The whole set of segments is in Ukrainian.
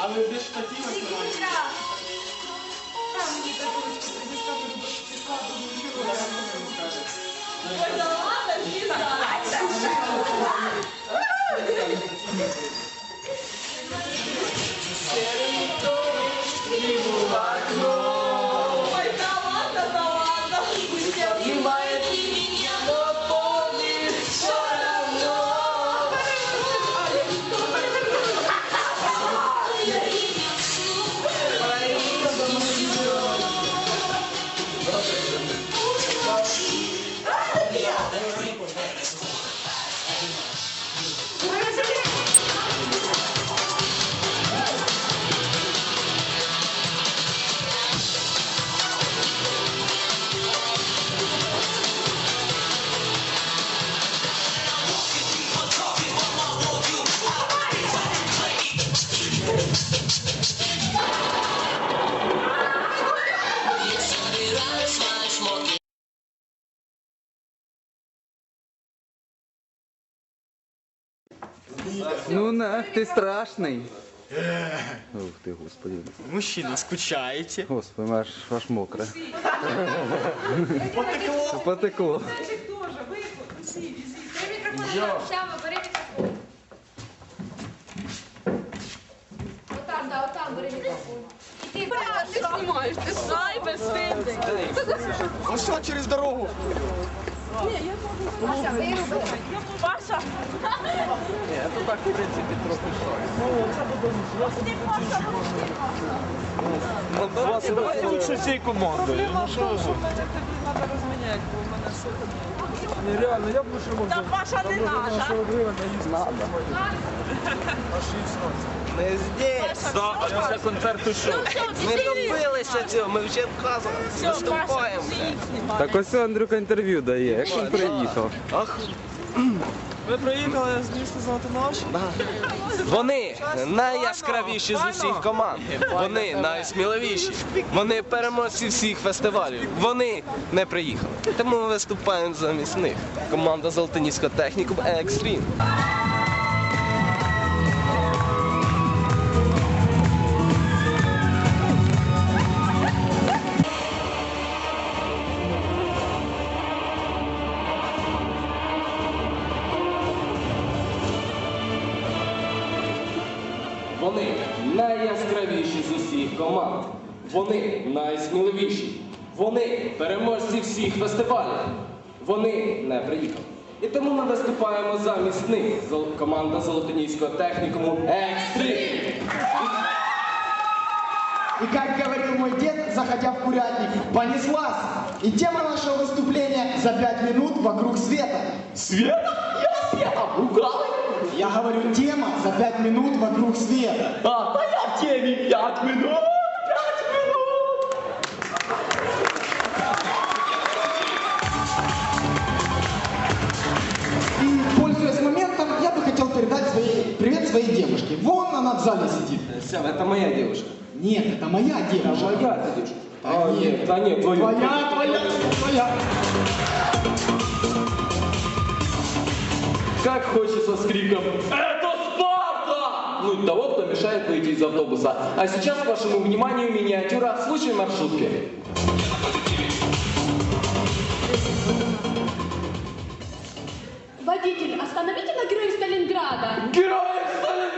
Ale wiesz, te filmy, które mam... Tam nie te kuleczki, które wiesz, tam nie przykładu, nie wzięło, ja wam powiem, pokażę. Oj, no, ale nie tak. Ну нах, ти страшний. Ух ти, господи. Мужчина, скучаете? Господи, аж, аж мокре. Потекло. Потекло. Бери мікрофон, Сява, бери мікрофон. Отам, да, отам бери мікрофон. І ти, Паша, ти знімаєш, ти знай, безстидник. Ну что, через дорогу? Паша, бери руку. Паша. Давайте лучше всією командою. Ну що ви? Нереально, я б лучше мог. Та Паша не наша. Не здесь. Після концерту що? Ми добилися цього, ми вже вказували. Виступаємо. Так ось Андрюка інтерв'ю дає, як він приїхав. Ах, Ви приїхали з міста Золотонош? вони найяскравіші з усіх команд. Вони найсміливіші. Вони переможці всіх фестивалів. Вони не приїхали. Тому ми виступаємо замість них. Команда Золотоніського технікум Екстрім. Вони найсміливіші. Вони переможці всіх фестивалів. Вони не приїхали. І тому ми виступаємо замість них. Команда Золотоніського технікуму Екстрім. И как говорил мой дед, заходя в курятник, понеслась. И тема нашего выступления за пять минут вокруг света. Света? Я света, ругали? Я говорю, тема за пять минут вокруг света. А, та я в темі 5 минут, Вон она в зале сидит. Сява, це моя дівчина. Нет, это моя девушка. Моя це дівчина. Та А, ні. ні, та ні, твою. Твоя, твоя, твоя. Как хочется с криком «Это Спарта!» Ну и того, кто мешает выйти из автобуса. А сейчас к вашему вниманию миниатюра «Случай маршрутки». Водитель, остановите на героя Сталинграда. Героев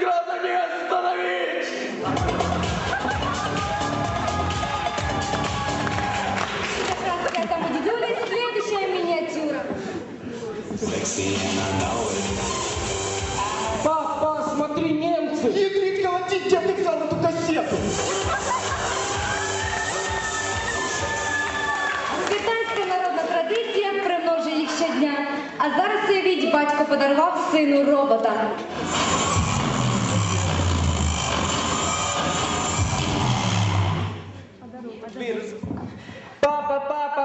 Сталинграда не остановить! Как раз к этому дедуле следующая миниатюра. Папа, смотри, немцы! Ядрит колотить, где ты взял эту кассету? Британська народна традиція примножує їх щодня. А зараз уявіть, батько подарував сину робота.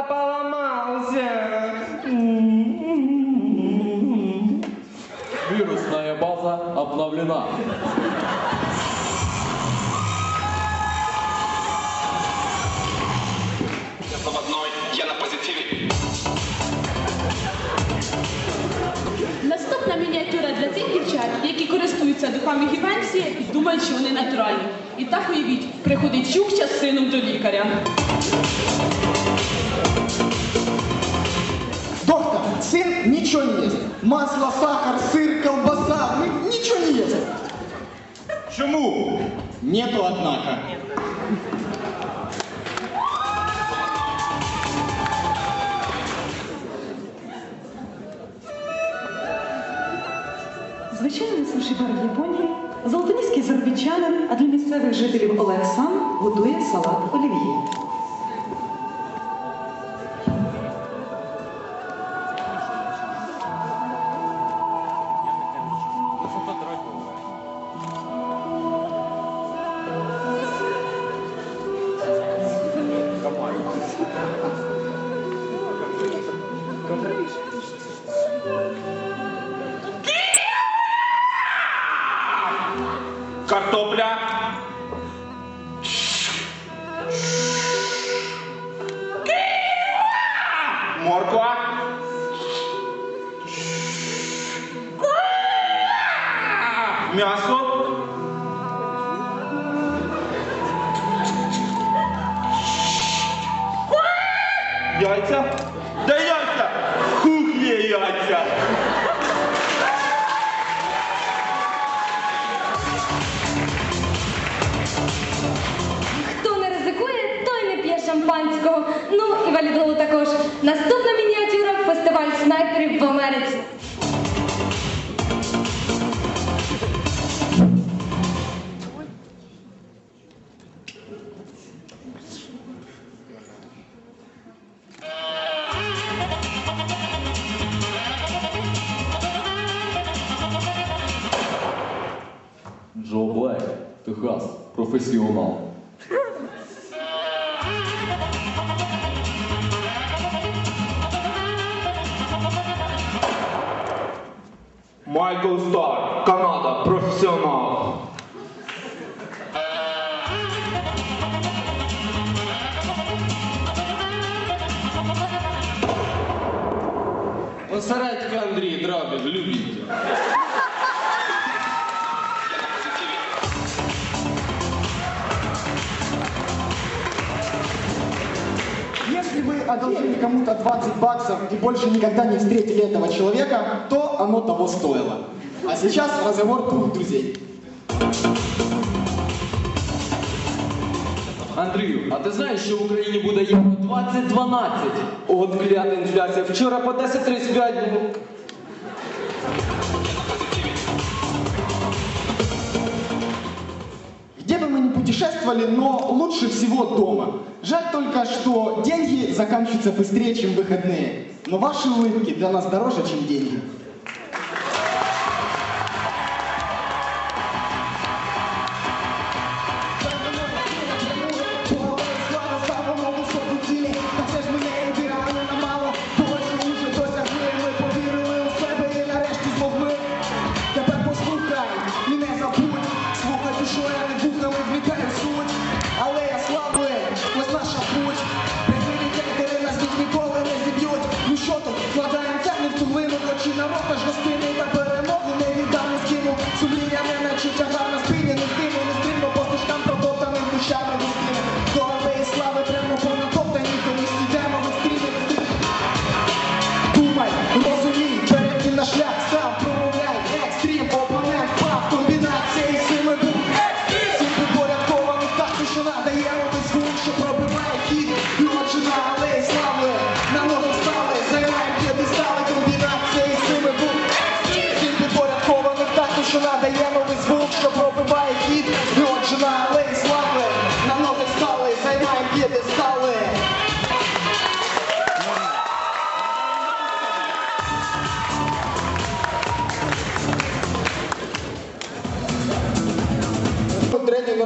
я поломался. Вирусная база обновлена. Я на позитиве. Наступна мініатюра для тих дівчат, які користуються духами гівенції і думають, що вони натуральні. І так уявіть, приходить чук з сином до лікаря. сын ничего не ест. Масло, сахар, сыр, колбаса, ну, ничего не ест. Чому? Нету, однако. Звичайний суші бар в Японії, золотоніський заробітчанин, а для місцевих жителів Олег сам готує салат олів'є. Kartopla Валідолу також. Наступна мініатюра фестиваль снайперів в Америці. Джо Блек, Техас, професіонал. Майкл Стар, Канада, професіонал. Осередька Андрій Драбів, любіть. Если вы одолжили кому-то 20 баксов и больше никогда не встретили этого человека, то оно того стоило. А сейчас разговор двух друзей. Андрію, а ти знаєш, що в Україні буде євро 2012? От клята інфляція. Вчора по 10.35 було. Где бы мы ни путешествовали, но лучше всего дома. Жаль только, что деньги заканчиваются быстрее, чем выходные. Но ваши улыбки для нас дороже, чем деньги. cutting fluid. LA,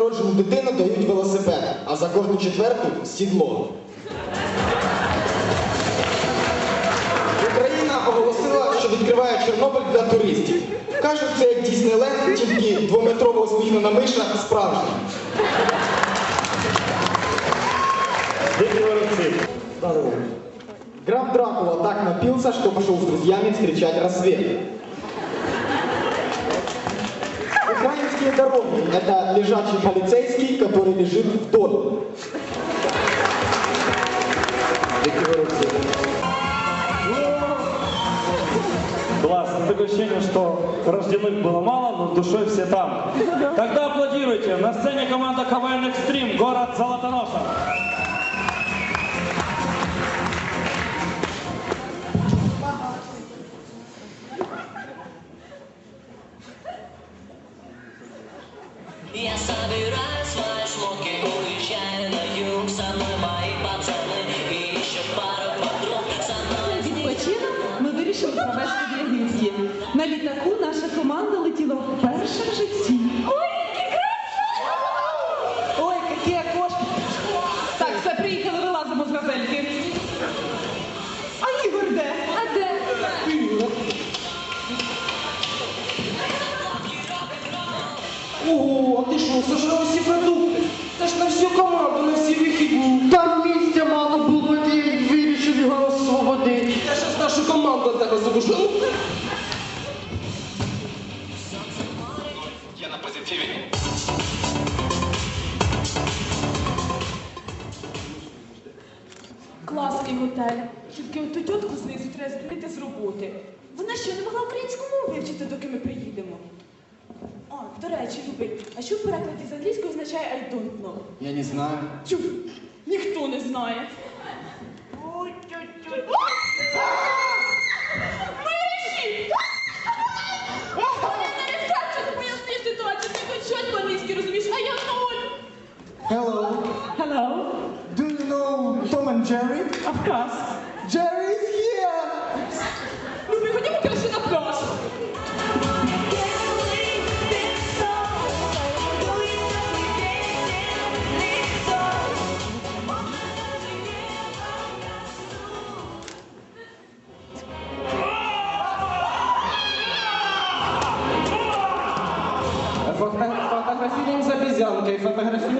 народжену дитину дають велосипед, а за кожну четверту сідло. Україна оголосила, що відкриває Чорнобиль для туристів. Кажуть, це як Діснейленд, тільки двометрова усміхнена миша справжня. Граф Дракула так напился, что пошел с друзьями встречать рассвет. Украинские дороги – это лежачий полицейский, который лежит в доме. Классно. Ощущение, что рожденных было мало, но душой все там. Ну Тогда аплодируйте. На сцене команда КВН «Экстрим», город Золотоноша. На літаку наша команда летіла вперше в житті. Ой, які окошки. Так, все, приїхали, вилазимо з газельки. А Ігор де? А де? Ого, а ти що, сожрав всі до а що в перекладі з англійської означає I don't know? Я не знаю. Чу, ніхто не знає. só fazendo assim.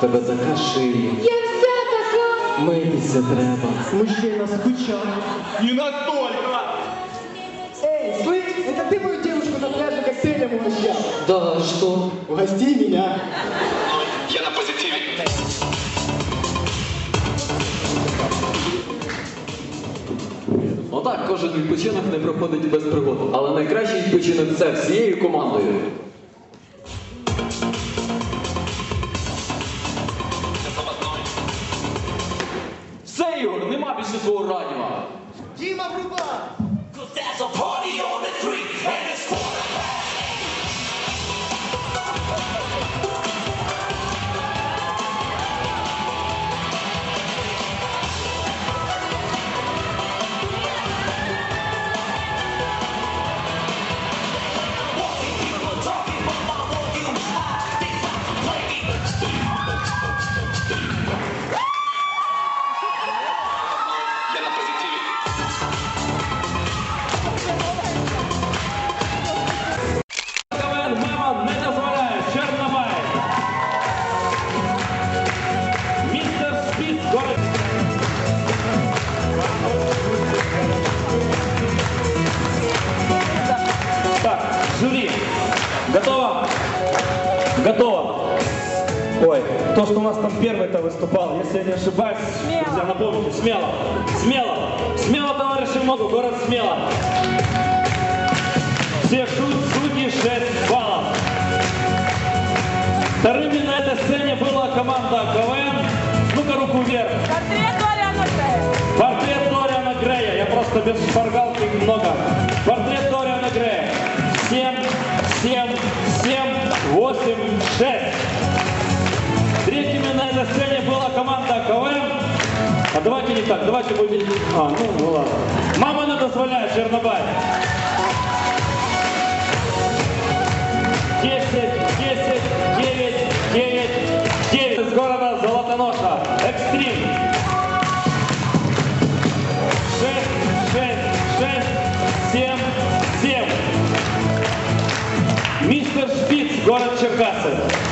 тебе така шия, Я вся така. митися треба. Мужчина скучал. Не настолько! Эй, слышь, это ты мою девушку на пляже коктейлем угощал? Да, що? Угости меня. Отак кожен відпочинок не проходить без пригод. Але найкращий відпочинок це всією командою. Готово. Ой, то, что у нас там первый-то выступал, если я не ошибаюсь, друзья, напомните, смело, смело, смело, товарищи могу, город смело. Все шу- судьи 6 баллов. Вторыми на этой сцене была команда КВН. Ну-ка, руку вверх. Портрет Доріана Грея. Портрет Дориана Грея. Я просто без шпаргалки много. Портрет Дориана Грея. 7, 7, 7, 8, 6. Третьими на этой сцене была команда КВН. А давайте не так, давайте будем... А, ну, ну ладно. Мама не дозволяет, Чернобай. 10, 10, 9, 9, 9. город Черкассы.